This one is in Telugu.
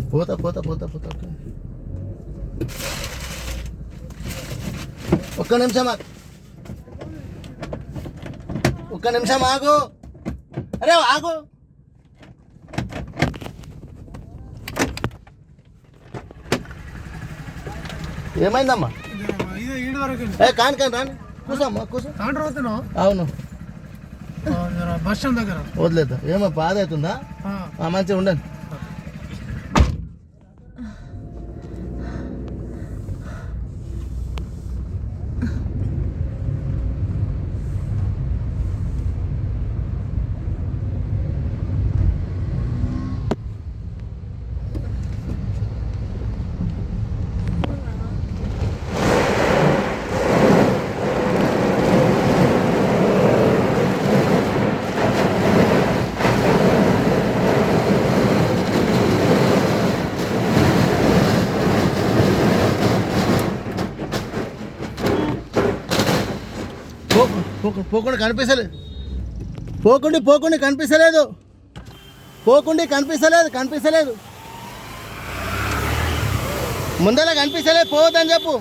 పోతా పోతా పోతా పోతా ఒక్క- నిమిషం ఆగు. ఒక్క నిమిషం ఆగు. అరే ఆగు. ఏమైందమ్మా? ఏ కాని కాని రాని. కూసమ్మా కూసో. అవును. బస్ స్టాండ్ దగ్గర. వదిలేద్దాం. ఏమో బాధ అవుతుందా? మంచిగా ఉండండి. పోకుండా కనిపించలేదు పోకుండా పోకుండా కనిపించలేదు పోకుండా కనిపించలేదు కనిపించలేదు ముందర కనిపించలేదు పోవద్దని చెప్పు.